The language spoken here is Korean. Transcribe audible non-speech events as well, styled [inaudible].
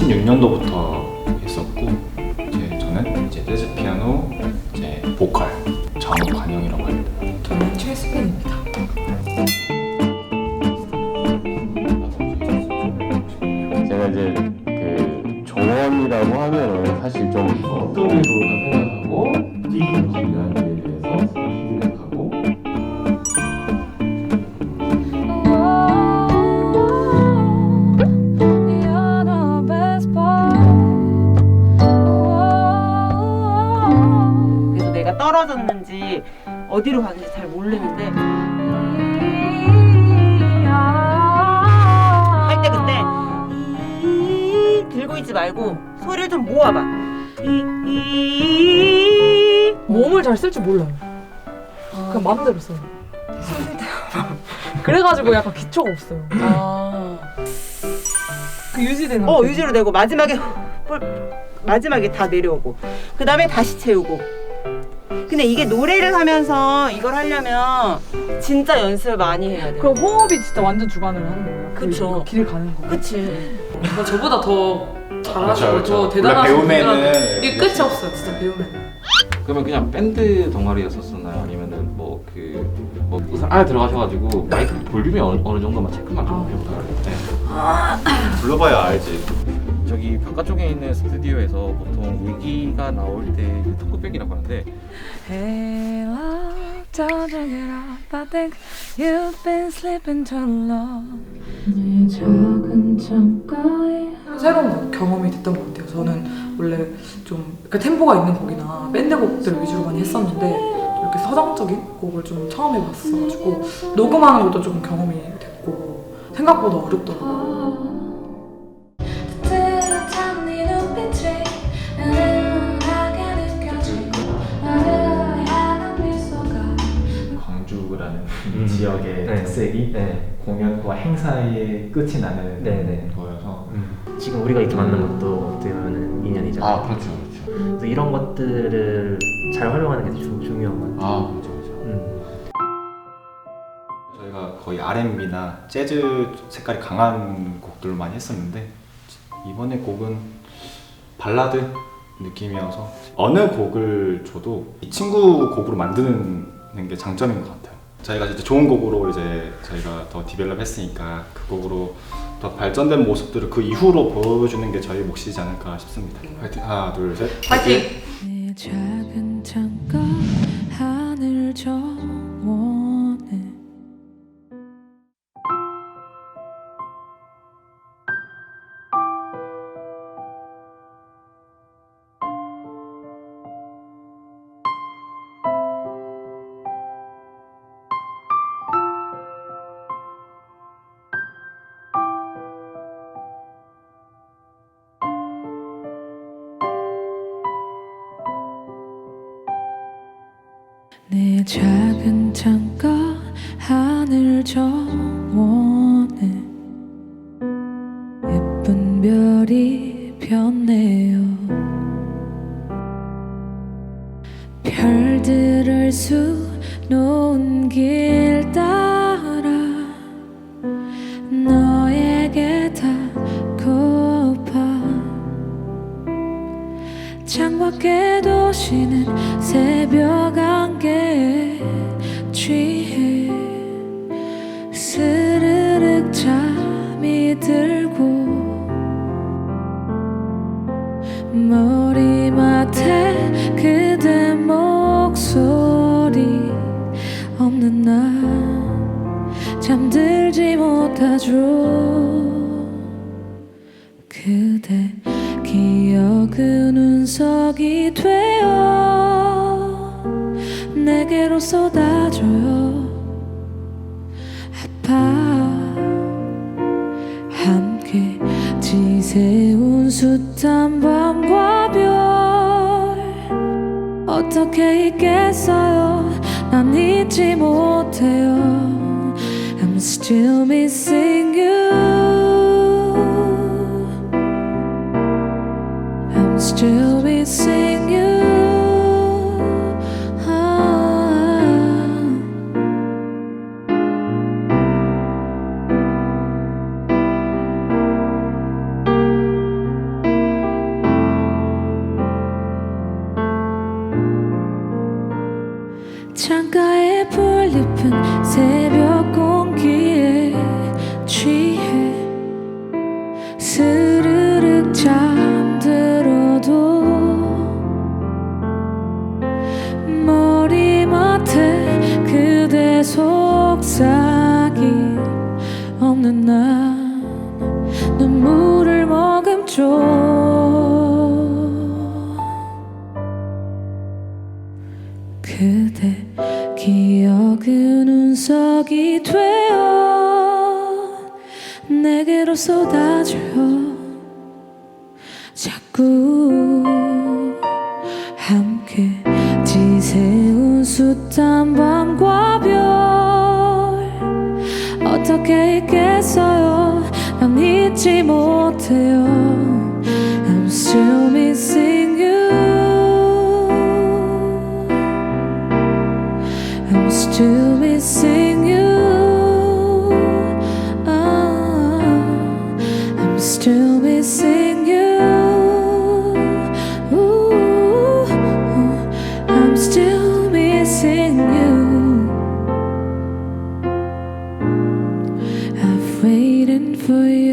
2016년도부터 했었고 이제 저는 이제 재즈 피아노 이제 보컬 정관영이라고 합니다. 저는 최수빈입니다. 제가 이제 그 정원이라고 하면은 사실 좀 어떤 게 좋을까 생각 떨어졌는지 어디로 가는지 잘 모르는데 할때이 들고 있지 말고 소리를 좀 모아봐. 이, 몸을 잘 쓸 줄 몰라요. 그냥 마음대로 써요. [laughs] 그래가지고 약간 기초가 없어요. 아. 그 유지되는. 어 그- 유지로 되고 마지막에 뿔- 마지막에 다 내려오고 그 다음에 다시 채우고. 근데 이게 노래를 하면서 이걸 하려면 진짜 연습을 많이 해야 돼. 그럼 호흡이 진짜 완전 주관을 하는 거예요. 그 그쵸. 길 가는 거. 그치. 그러니까 저보다 더 잘하시고 그렇죠, 더 그렇죠. 대단하신 원래 분들은 이게 끝이 없어요. 진짜 배우면. 그러면 그냥 밴드 동아리였었나요? 아니면은 뭐 그뭐 우선 안에 들어가셔가지고 마이크 볼륨이 어느, 어느 정도만 체크만 좀 해볼까요? 불러봐야 알지. 바깥쪽에 있는 스튜디오에서 보통 얘기가 나올 때 토크백이라고 하는데 Hey, love, don't you get up? I think you've been sleeping too long. 내 작은 창가에 새로운 경험이 됐던 것 같아요. 저는 원래 좀 그러니까 템포가 있는 곡이나 밴드 곡들 위주로 많이 했었는데 이렇게 서정적인 곡을 좀 처음 해봤어가지고 녹음하는 것도 좀 경험이 됐고 생각보다 어렵더라고요. 광주라는 음. 지역의 네. 특색이 네. 공연과 행사의 끝이 나는 네, 네. 거여서 지금 우리가 이렇게 만난 것도 어떻게 보면 인연이잖아요. 아 그렇죠 그렇죠. 그래서 이런 것들을 잘 활용하는 게 중, 중요한 것 같아요. 아 그렇죠 그렇죠. 음. 저희가 거의 R&B나 재즈 색깔이 강한 곡들을 많이 했었는데 이번에 곡은 발라드 느낌이어서 어느 곡을 줘도 이 친구 곡으로 만드는 게 장점인 것 같아요. 저희가 이제 좋은 곡으로 이제 저희가 더 디벨롭 했으니까 그 곡으로 더 발전된 모습들을 그 이후로 보여주는 게 저희 몫이지 않을까 싶습니다. 화이팅! 하나 둘 셋! 파이팅! 내 작은 창가 하늘 저 작은 창가 하늘 저 원해 예쁜 별이 변네요. 별들을 수놓은 길 따라 너에게 닿고파 창밖의 도시는 운석이 되어 내게로 쏟아져요. 아파. 함께 지새운 숱한 밤과 별. 어떻게 잊겠어요? 난 잊지 못해요. I'm still missing you 그대 기억은 운석이 되어 내게로 쏟아져요 자꾸 함께 지새운 숱한 밤과 별 어떻게 잊겠어요? 난 잊지 못해요 for you